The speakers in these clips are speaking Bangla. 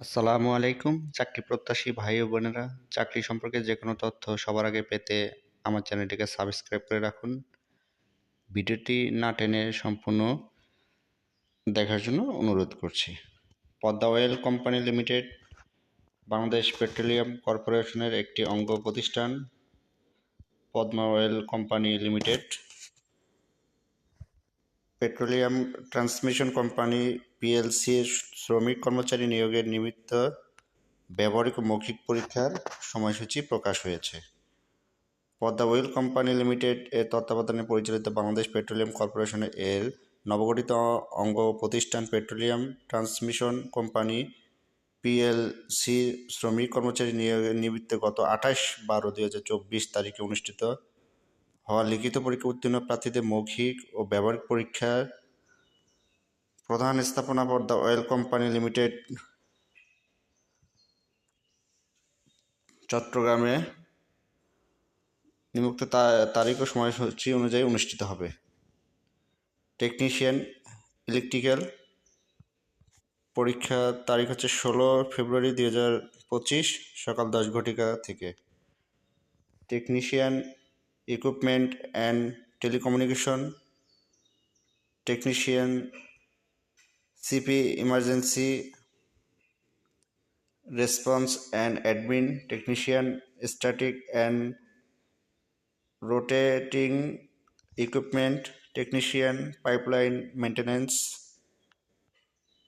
আসসালামু আলাইকুম, চাকরি প্রত্যাশী ভাই ও বোনেরা। চাকরি সম্পর্কে যে কোনো তথ্য সবার আগে পেতে আমার চ্যানেলটিকে সাবস্ক্রাইব করে রাখুন। ভিডিওটি না টেনে সম্পূর্ণ দেখার জন্য অনুরোধ করছি। Padma oil company limited, Bangladesh petroleum কর্পোরেশনের একটি অঙ্গ প্রতিষ্ঠান, Padma oil company limited. Petroleum transmission company পিএলসির শ্রমিক কর্মচারী নিয়োগের নিমিত্ত ব্যবহারিক মৌখিক পরীক্ষার সময়সূচি প্রকাশ হয়েছে। পদ্মা অয়েল কোম্পানি লিমিটেড এর তত্ত্বাবধানে পরিচালিত বাংলাদেশ পেট্রোলিয়াম কর্পোরেশন এর নবগঠিত অঙ্গ প্রতিষ্ঠান পেট্রোলিয়াম ট্রান্সমিশন কোম্পানি পিএলসি শ্রমিক কর্মচারী নিয়োগের নিমিত্তে গত আঠাশ বারো দুই হাজার চব্বিশ তারিখে অনুষ্ঠিত হওয়া লিখিত পরীক্ষা উত্তীর্ণ প্রার্থীদের মৌখিক ও ব্যবহারিক পরীক্ষার প্রধান স্থাপনা পর্দা অয়েল কোম্পানি লিমিটেড, চট্টগ্রামে নিমুক্ত তারিখ ও সময়সূচি অনুযায়ী অনুষ্ঠিত হবে। টেকনিশিয়ান ইলেকট্রিক্যাল পরীক্ষার তারিখ হচ্ছে ষোলো ফেব্রুয়ারি দুই হাজার পঁচিশ সকাল দশ ঘটিকা থেকে। Technician equipment and telecommunication technician CP emergency response and admin technician static and rotating equipment technician pipeline maintenance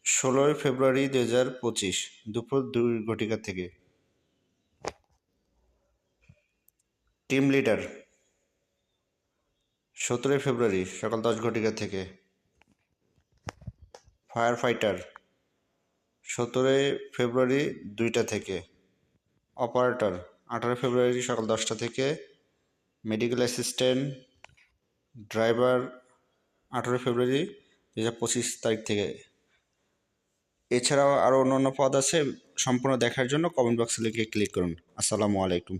ষোলোই ফেব্রুয়ারি দু হাজার পঁচিশ, দুপুর দুই ঘটিকা থেকে। টিম লিডার সতেরোই ফেব্রুয়ারি সকাল দশ ঘটিকা থেকে ফায়ার ফাইটার সতেরোই ফেব্রুয়ারি দুইটা থেকে অপারেটর আঠারো ফেব্রুয়ারি সকাল দশটা থেকে মেডিকেল অ্যাসিস্ট্যান্ট ড্রাইভার আঠারো ফেব্রুয়ারি দু হাজার পঁচিশ তারিখ থেকে। এছাড়াও আরও অন্য অন্য পদ আছে, সম্পূর্ণ দেখার জন্য কমেন্ট বক্সে লিখে ক্লিক করুন। আসসালামু আলাইকুম।